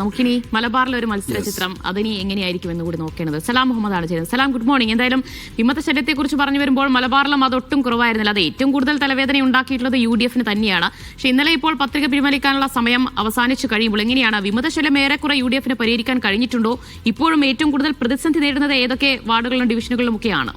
നമുക്കിനി മലബാറിലെ ഒരു മത്സര ചിത്രം അതിനി എങ്ങനെയായിരിക്കും എന്ന് കൂടി നോക്കേണ്ടത്. സലാം മുഹമ്മദ് ആണ് ചെയ്യുന്നത്. സലാം ഗുഡ് മോർണിംഗ് എന്തായാലും വിമത ശല്യത്തെക്കുറിച്ച് പറഞ്ഞു വരുമ്പോൾ മലബാറിലും അതൊട്ടും കുറവായിരുന്നില്ല. അത് ഏറ്റവും കൂടുതൽ തലവേദന ഉണ്ടാക്കിയിട്ടുള്ളത് യു ഡി എഫിന് തന്നെയാണ്. പക്ഷേ ഇന്നലെ ഇപ്പോൾ പത്രിക പിൻവലിക്കാനുള്ള സമയം അവസാനിച്ചു കഴിയുമ്പോൾ എങ്ങനെയാണ് വിമത ശല്യം ഏറെക്കുറെ യു ഡി എഫിന് പരിഹരിക്കാൻ കഴിഞ്ഞിട്ടുണ്ടോ? ഇപ്പോഴും ഏറ്റവും കൂടുതൽ പ്രതിസന്ധി നേരിടുന്നത് ഏതൊക്കെ വാർഡുകളിലും ഡിവിഷനുകളിലും ഒക്കെയാണ്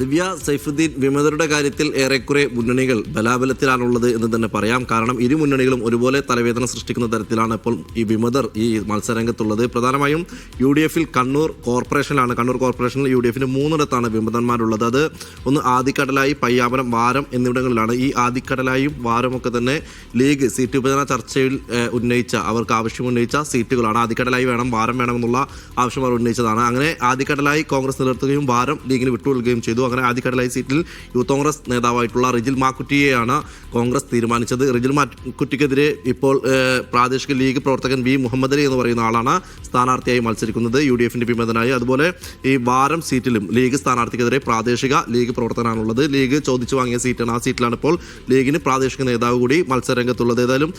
ദിവ്യ സൈഫുദ്ദീൻ വിമതരുടെ കാര്യത്തിൽ ഏറെക്കുറെ മുന്നണികൾ ബലാബലത്തിലാണുള്ളത് എന്ന് തന്നെ പറയാം. കാരണം ഇരു മുന്നണികളും ഒരുപോലെ തലവേദന സൃഷ്ടിക്കുന്ന തരത്തിലാണ് ഇപ്പോൾ ഈ വിമതർ ഈ മത്സരരംഗത്തുള്ളത്. പ്രധാനമായും യു ഡി എഫിൽ കണ്ണൂർ കോർപ്പറേഷനിലാണ്. കണ്ണൂർ കോർപ്പറേഷനിൽ യു ഡി എഫിന് മൂന്നിടത്താണ് വിമതന്മാരുള്ളത്. അത് ഒന്ന് ആദിക്കടലായി പയ്യാവരം വാരം എന്നിവിടങ്ങളിലാണ്. ഈ ആദിക്കടലായും വാരമൊക്കെ തന്നെ ലീഗ് സീറ്റ് വിഭജന ചർച്ചയിൽ ഉന്നയിച്ച അവർക്ക് ആവശ്യം ഉന്നയിച്ച സീറ്റുകളാണ്. ആദിക്കടലായി വേണം വാരം വേണമെന്നുള്ള ആവശ്യം അവർ ഉന്നയിച്ചതാണ്. അങ്ങനെ ആദിക്കടലായി കോൺഗ്രസ് നിലനിർത്തുകയും വാരം ലീഗിന് വിട്ടുകൊടുക്കുകയും ചെയ്തു. അങ്ങനെ ആദിക്കടലായി സീറ്റിൽ യൂത്ത് കോൺഗ്രസ് നേതാവായിട്ടുള്ള റിജിൽ മാക്കുറ്റിയെയാണ് കോൺഗ്രസ് തീരുമാനിച്ചത്. റിജിൽ മാക്കുറ്റിക്കെതിരെ ഇപ്പോൾ പ്രാദേശിക ലീഗ് പ്രവർത്തകൻ വി മുഹമ്മദ് അലി എന്ന് പറയുന്ന ആളാണ് സ്ഥാനാർത്ഥിയായി മത്സരിക്കുന്നത്. യു ഡി എഫിന്റെ വിമതനായി അതുപോലെ ഈ വാരം സീറ്റിലും ലീഗ് സ്ഥാനാർത്ഥിക്കെതിരെ പ്രാദേശിക ലീഗ് പ്രവർത്തനമാണുള്ളത് ലീഗ് ചോദിച്ചു വാങ്ങിയ സീറ്റാണ്. ആ സീറ്റിലാണ് ഇപ്പോൾ ലീഗിന് പ്രാദേശിക നേതാവ് കൂടി മത്സരരംഗത്തുള്ളത്. ഏതായാലും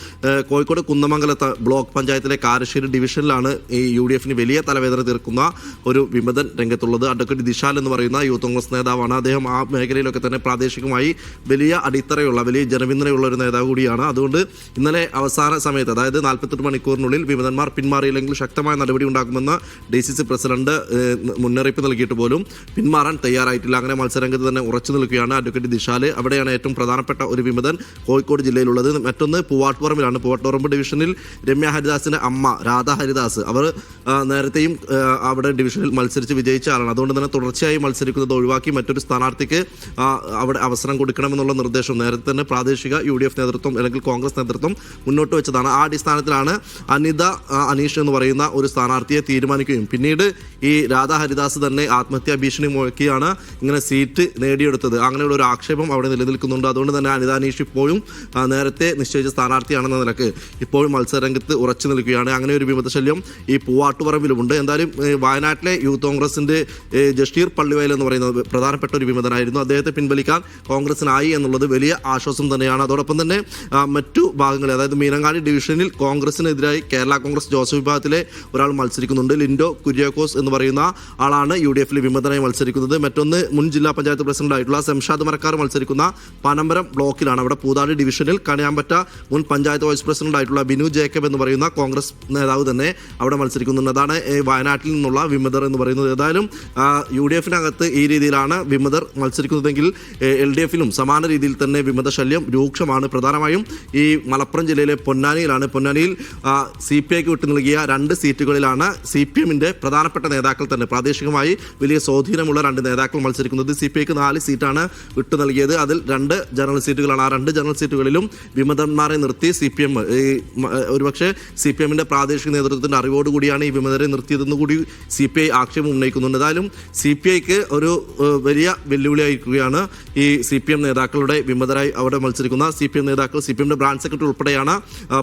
കോഴിക്കോട് കുന്നമംഗലത്ത് ബ്ലോക്ക് പഞ്ചായത്തിലെ കാരശ്ശേരി ഡിവിഷനിലാണ് ഈ യു ഡി എഫിന് വലിയ തലവേദന തീർക്കുന്ന ഒരു വിമതൻ രംഗത്തുള്ളത്. അഡ്വക്കേറ്റ് ദിശാൽ എന്ന് പറയുന്ന യൂത്ത് കോൺഗ്രസ് നേതാവാണ്. അദ്ദേഹം ആ മേഖലയിലൊക്കെ തന്നെ പ്രാദേശികമായി വലിയ അടിത്തറയുള്ള വലിയ ജനപിന്തുണയുള്ള ഒരു നേതാവ് കൂടിയാണ്. അതുകൊണ്ട് ഇന്നലെ അവസാന സമയത്ത് അതായത് നാൽപ്പത്തെട്ട് മണിക്കൂറിനുള്ളിൽ വിമതന്മാർ പിന്മാറിയില്ലെങ്കിൽ ശക്തമായ നടപടി ഉണ്ടാക്കുമെന്ന് ഡി സി സി പ്രസിഡന്റ് മുന്നറിയിപ്പ് നൽകിയിട്ട് പോലും പിന്മാറാൻ തയ്യാറായിട്ടില്ല. അങ്ങനെ മത്സരരംഗത്ത് തന്നെ ഉറച്ചു നിൽക്കുകയാണ് അഡ്വക്കേറ്റ് ദിശാൽ. അവിടെയാണ് ഏറ്റവും പ്രധാനപ്പെട്ട ഒരു വിമതൻ കോഴിക്കോട് ജില്ലയിലുള്ളത്. മറ്റൊന്ന് പൂവാട്ടുപറമ്പിലാണ്. പൂവാട്ടുപറമ്പ് ഡിവിഷനിൽ രമ്യ ഹരിദാസിന്റെ അമ്മ രാധ ഹരിദാസ്. അവർ നേരത്തെയും അവിടെ ഡിവിഷനിൽ മത്സരിച്ച് വിജയിച്ച ആളാണ്. അതുകൊണ്ട് തന്നെ തുടർച്ചയായി മത്സരിക്കുന്നത് ഒഴിവാക്കി മറ്റൊരു സ്ഥാനാർത്ഥിക്ക് അവിടെ അവസരം കൊടുക്കണമെന്നുള്ള നിർദ്ദേശം നേരത്തെ തന്നെ പ്രാദേശിക യു ഡി എഫ് നേതൃത്വം അല്ലെങ്കിൽ കോൺഗ്രസ് നേതൃത്വം മുന്നോട്ട് വെച്ചതാണ്. ആ അടിസ്ഥാനത്തിലാണ് അനിത അനീഷ് എന്ന് പറയുന്ന ഒരു സ്ഥാനാർത്ഥിയെ തീരുമാനിക്കുകയും. പിന്നീട് ഈ രാധാ ഹരിദാസ് തന്നെ ആത്മഹത്യാ ഭീഷണി മുഴക്കിയാണ് ഇങ്ങനെ സീറ്റ് നേടിയെടുത്തത്. അങ്ങനെയുള്ള ഒരു ആക്ഷേപം അവിടെ നിലനിൽക്കുന്നുണ്ട്. അതുകൊണ്ട് തന്നെ അനിത അനീഷ് ഇപ്പോഴും നേരത്തെ നിശ്ചയിച്ച സ്ഥാനാർത്ഥിയാണെന്ന നിലയ്ക്ക് ഇപ്പോഴും മത്സരരംഗത്ത് ഉറച്ചു നിൽക്കുകയാണ്. അങ്ങനെ ഒരു വിമതശല്യം ഈ പൂവാട്ടുപറമ്പിലുമുണ്ട്. എന്തായാലും വയനാട്ടിലെ യൂത്ത് കോൺഗ്രസിന്റെ ജഷീർ പള്ളിവയൽ എന്ന് പറയുന്നത് പ്രധാനപ്പെട്ട ഒരു വിമതനായിരുന്നു. അദ്ദേഹത്തെ പിൻവലിക്കാൻ കോൺഗ്രസിനായി എന്നുള്ളത് വലിയ ആശ്വാസം തന്നെയാണ്. അതോടൊപ്പം തന്നെ മറ്റു ഭാഗങ്ങളിൽ അതായത് മീനങ്ങാടി ഡിവിഷനിൽ കോൺഗ്രസിനെതിരായി കേരള കോൺഗ്രസ് ജോസഫ് വിഭാഗത്തിലെ ഒരാൾ മത്സരിക്കുന്നുണ്ട്. ലിൻഡോ കുര്യാക്കോസ് എന്ന് പറയുന്ന ആളാണ് യു ഡി എഫിൽ വിമതനായി മത്സരിക്കുന്നത്. മറ്റൊന്ന് മുൻ ജില്ലാ പഞ്ചായത്ത് പ്രസിഡന്റ് ആയിട്ടുള്ള സംഷാദ് മരക്കാർ മത്സരിക്കുന്ന പനമ്പരം ബ്ലോക്കിലാണ്. അവിടെ പൂതാടി ഡിവിഷനിൽ കണിയാമ്പറ്റ മുൻ പഞ്ചായത്ത് വൈസ് പ്രസിഡന്റ് ആയിട്ടുള്ള ബിനു ജേക്കബ് എന്ന് പറയുന്ന കോൺഗ്രസ് നേതാവ് തന്നെ അവിടെ മത്സരിക്കുന്നുണ്ട്. അതാണ് വയനാട്ടിൽ നിന്നുള്ള വിമതർ എന്ന് പറയുന്നത്. ഏതായാലും യു ഡി എഫിനകത്ത് ഈ രീതിയിലാണ് വിമതർ മത്സരിക്കുന്നതെങ്കിൽ എൽ ഡി എഫിലും സമാന രീതിയിൽ തന്നെ വിമത ശല്യം രൂക്ഷമാണ്. പ്രധാനമായും ഈ മലപ്പുറം ജില്ലയിലെ പൊന്നാനിയിലാണ്. പൊന്നാനിയിൽ സി പി ഐക്ക് വിട്ടു നൽകിയ രണ്ട് സീറ്റുകളിലാണ് സി പി എമ്മിന്റെ പ്രധാനപ്പെട്ട നേതാക്കൾ തന്നെ. പ്രാദേശികമായി വലിയ സ്വാധീനമുള്ള രണ്ട് നേതാക്കൾ മത്സരിക്കുന്നത് സി പി ഐക്ക് നാല് സീറ്റാണ് വിട്ടു നൽകിയത്. അതിൽ രണ്ട് ജനറൽ സീറ്റുകളാണ്. ആ രണ്ട് ജനറൽ സീറ്റുകളിലും വിമതന്മാരെ നിർത്തി സി പി എം ഈ ഒരുപക്ഷെ സി പി എമ്മിന്റെ പ്രാദേശിക നേതൃത്വത്തിന്റെ അറിവോടുകൂടിയാണ് ഈ വിമതരെ നിർത്തിയതെന്ന് കൂടി സി പി ഐ ആക്ഷേപം ഉന്നയിക്കുന്നുണ്ട്. എന്തായാലും സി പി ഐക്ക് ഒരു വലിയ വെല്ലുവിളിയായിരിക്കുകയാണ് ഈ സി പി എം നേതാക്കളുടെ വിമതരായി അവിടെ മത്സരിക്കുന്ന സി പി എം നേതാക്കൾ സി പി എമ്മിന്റെ ബ്രാഞ്ച് സെക്രട്ടറി ഉൾപ്പെടെയാണ്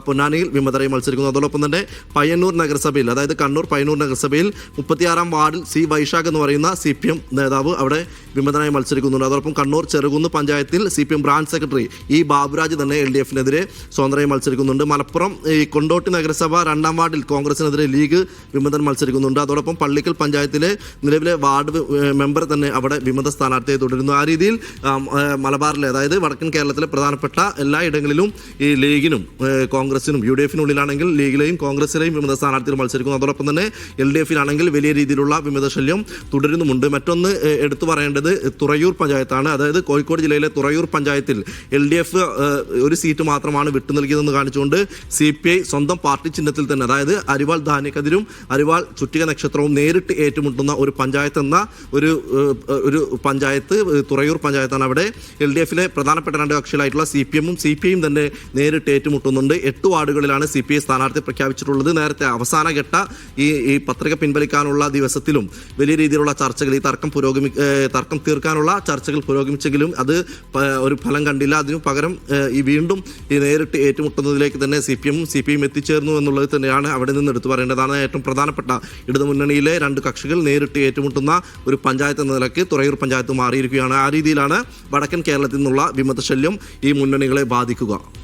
പൊന്നാനിയിൽ വിമതരായി മത്സരിക്കുന്നത്. അതോടൊപ്പം തന്നെ പയ്യന്നൂർ നഗരസഭയിൽ അതായത് കണ്ണൂർ പയ്യന്നൂർ നഗരസഭയിൽ മുപ്പത്തിയാറാം വാർഡിൽ സി വൈശാഖ് എന്ന് പറയുന്ന സി പി എം നേതാവ് അവിടെ വിമതനായി മത്സരിക്കുന്നുണ്ട്. അതോടൊപ്പം കണ്ണൂർ ചെറുകുന്ന് പഞ്ചായത്തിൽ C P M branch secretary E Baburaj തന്നെ എൽ ഡി എഫിനെതിരെ സ്വതന്ത്രമായി മത്സരിക്കുന്നുണ്ട്. മലപ്പുറം ഈ കൊണ്ടോട്ടി നഗരസഭ രണ്ടാം വാർഡിൽ കോൺഗ്രസിനെതിരെ ലീഗ് വിമതൻ മത്സരിക്കുന്നുണ്ട്. അതോടൊപ്പം പള്ളിക്കൽ പഞ്ചായത്തിലെ നിലവിലെ വാർഡ് മെമ്പർ തന്നെ അവിടെ വിമത സ്ഥാനാർത്ഥിയെ തുടരുന്നു. ആ രീതിയിൽ മലബാറിലെ അതായത് വടക്കൻ കേരളത്തിലെ പ്രധാനപ്പെട്ട എല്ലാ ഇടങ്ങളിലും ഈ ലീഗിനും കോൺഗ്രസിനും യു ഡി എഫിനുള്ളിലാണെങ്കിൽ ലീഗിലെയും കോൺഗ്രസിലെയും വിമത സ്ഥാനാർത്ഥികൾ മത്സരിക്കുന്നു. അതോടൊപ്പം തന്നെ എൽ ഡി എഫിലാണെങ്കിൽ വലിയ രീതിയിലുള്ള വിമത ശല്യം തുടരുന്നുമുണ്ട്. മറ്റൊന്ന് എടുത്തു പറയേണ്ടത് തുറയൂർ പഞ്ചായത്താണ്. അതായത് കോഴിക്കോട് ജില്ലയിലെ തുറയൂർ പഞ്ചായത്തിൽ എൽ ഡി എഫ് ഒരു സീറ്റ് മാത്രമാണ് വിട്ടു നൽകിയതെന്ന് കാണിച്ചുകൊണ്ട് സി പി ഐ സ്വന്തം പാർട്ടി ചിഹ്നത്തിൽ തന്നെ അതായത് അരിവാൾ ധാന്യക്കതിരും അരിവാൾ ചുറ്റിക നക്ഷത്രവും നേരിട്ട് ഏറ്റുമുട്ടുന്ന ഒരു പഞ്ചായത്ത് എന്ന ഒരു ഒരു പഞ്ചായത്ത് തുറയൂർ പഞ്ചായത്താണ് അവിടെ. എൽ ഡി എഫിലെ പ്രധാനപ്പെട്ട രണ്ട് കക്ഷികളായിട്ടുള്ള സി പി എമ്മും സി പി ഐയും തന്നെ നേരിട്ട് ഏറ്റുമുട്ടുന്നുണ്ട്. എട്ട് വാർഡുകളിലാണ് സി പി ഐ സ്ഥാനാർത്ഥി പ്രഖ്യാപിച്ചിട്ടുള്ളത്. നേരത്തെ അവസാന ഘട്ട ഈ ഈ പത്രിക പിൻവലിക്കാനുള്ള ദിവസത്തിലും വലിയ രീതിയിലുള്ള ചർച്ചകൾ ഈ തർക്കം പുരോഗമി തർക്കം തീർക്കാനുള്ള ചർച്ചകൾ പുരോഗമിച്ചെങ്കിലും അത് ഒരു ഫലം കണ്ടില്ല. അതിനു പകരം ഈ വീണ്ടും ഈ നേരിട്ട് ഏറ്റുമുട്ടുന്നതിലേക്ക് തന്നെ സി പി എമ്മും സി പി ഐയും എത്തിച്ചേർന്നു എന്നുള്ളത് തന്നെയാണ് അവിടെ നിന്ന് എടുത്തു പറയേണ്ടതാണ്. ഏറ്റവും പ്രധാനപ്പെട്ട ഇടതുമുന്നണിയിലെ രണ്ട് കക്ഷികൾ നേരിട്ട് ഏറ്റുമുട്ടുന്ന ഒരു പഞ്ചായത്ത് എന്ന നിലയ്ക്ക് തുറയൂർ പഞ്ചായത്ത് മാറിയിരിക്കുകയാണ്. ആ രീതിയിലാണ് വടക്കൻ കേരളത്തിൽ നിന്നുള്ള വിമതശല്യം ഈ മുന്നണികളെ ബാധിക്കുക.